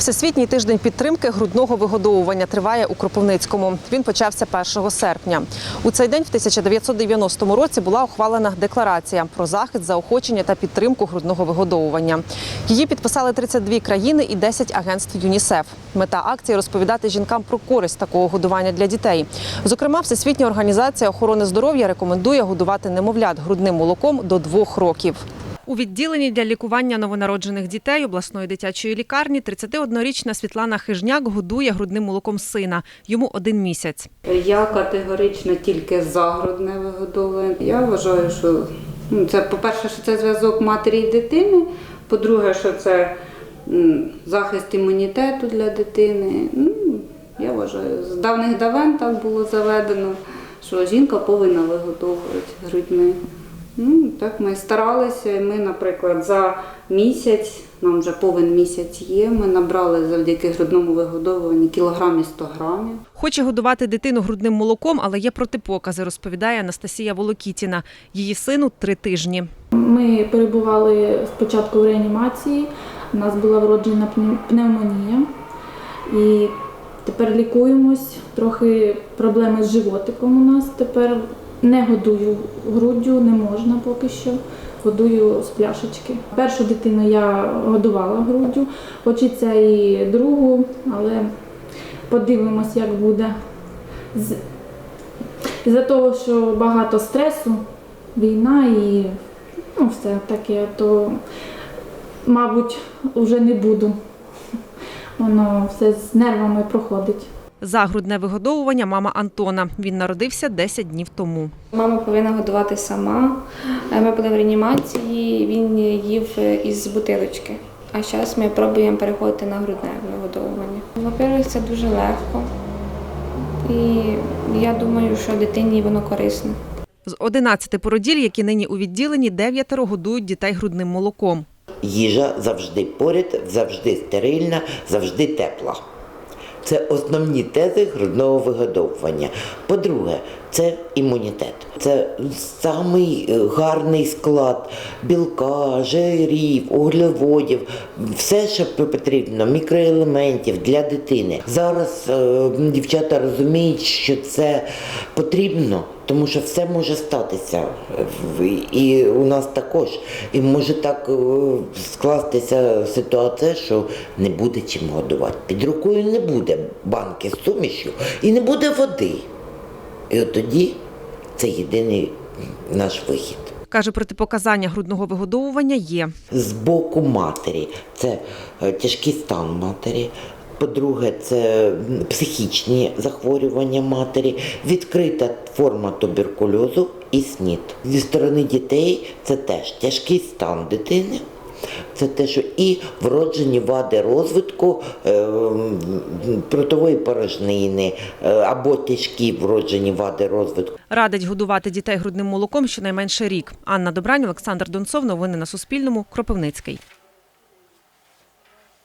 Всесвітній тиждень підтримки грудного вигодовування триває у Кропивницькому. Він почався 1 серпня. У цей день, в 1990 році, була ухвалена декларація про захист, заохочення та підтримку грудного вигодовування. Її підписали 32 країни і 10 агентств ЮНІСЕФ. Мета акції розповідати жінкам про користь такого годування для дітей. Зокрема, Всесвітня організація охорони здоров'я рекомендує годувати немовлят грудним молоком до двох років. У відділенні для лікування новонароджених дітей обласної дитячої лікарні 31-річна Світлана Хижняк годує грудним молоком сина. Йому один місяць. Я категорично тільки за грудне вигодовування. Я вважаю, що ну, це, по-перше, що це зв'язок матері і дитини. По-друге, що це захист імунітету для дитини. Ну, я вважаю, з давних давен так було заведено, що жінка повинна вигодовувати грудьми. Ну, так ми старалися, і ми, наприклад, за місяць, нам вже повен місяць є, ми набрали завдяки грудному вигодовуванню кілограмі 100 грамів. Хоче годувати дитину грудним молоком, але є протипокази, розповідає Анастасія Волокітіна. Її сину три тижні. Ми перебували спочатку в реанімації, у нас була вроджена пне- пневмонія. І тепер лікуємось. Трохи проблеми з животиком у нас тепер. Не годую груддю, не можна поки що. Годую з пляшечки. Першу дитину я годувала груддю, хочеться і другу, але подивимось, як буде. З- Із-за того, що багато стресу, війна і ну, все таке, то, мабуть, вже не буду. Воно все з нервами проходить. За грудне вигодовування мама Антона. Він народився 10 днів тому. Мама повинна годувати сама. Е, Ми були в реанімації, він їв із бутилочки. А зараз ми пробуємо переходити на грудне вигодовування. Во-первых, це дуже легко. І я думаю, що дитині воно корисне. З 11 породіль, які нині у відділенні, дев'ятеро годують дітей грудним молоком. Їжа завжди поряд, завжди стерильна, завжди тепла. Це основні тези грудного вигодовування. По-друге, це імунітет. Це самий е, гарний склад білка, жирів, углеводів, все, що потрібно, мікроелементів для дитини. Зараз е, дівчата розуміють, що це потрібно, тому що все може статися. І у нас також. І може так е, скластися ситуація, що не буде чим годувати. Під рукою не буде банки з сумішю і не буде води. І от тоді це єдиний наш вихід. Каже, протипоказання грудного вигодовування є. З боку матері це е, тяжкий стан матері. По-друге, це психічні захворювання матері, відкрита форма туберкульозу і СНІД. Зі сторони дітей це теж тяжкий стан дитини. Це те, що і вроджені вади розвитку протової порожнини е, або тяжкі вроджені вади розвитку Радить годувати дітей грудним молоком щонайменше рік. Анна Добрань, Олександр Донцов. Новини на Суспільному. Кропивницький.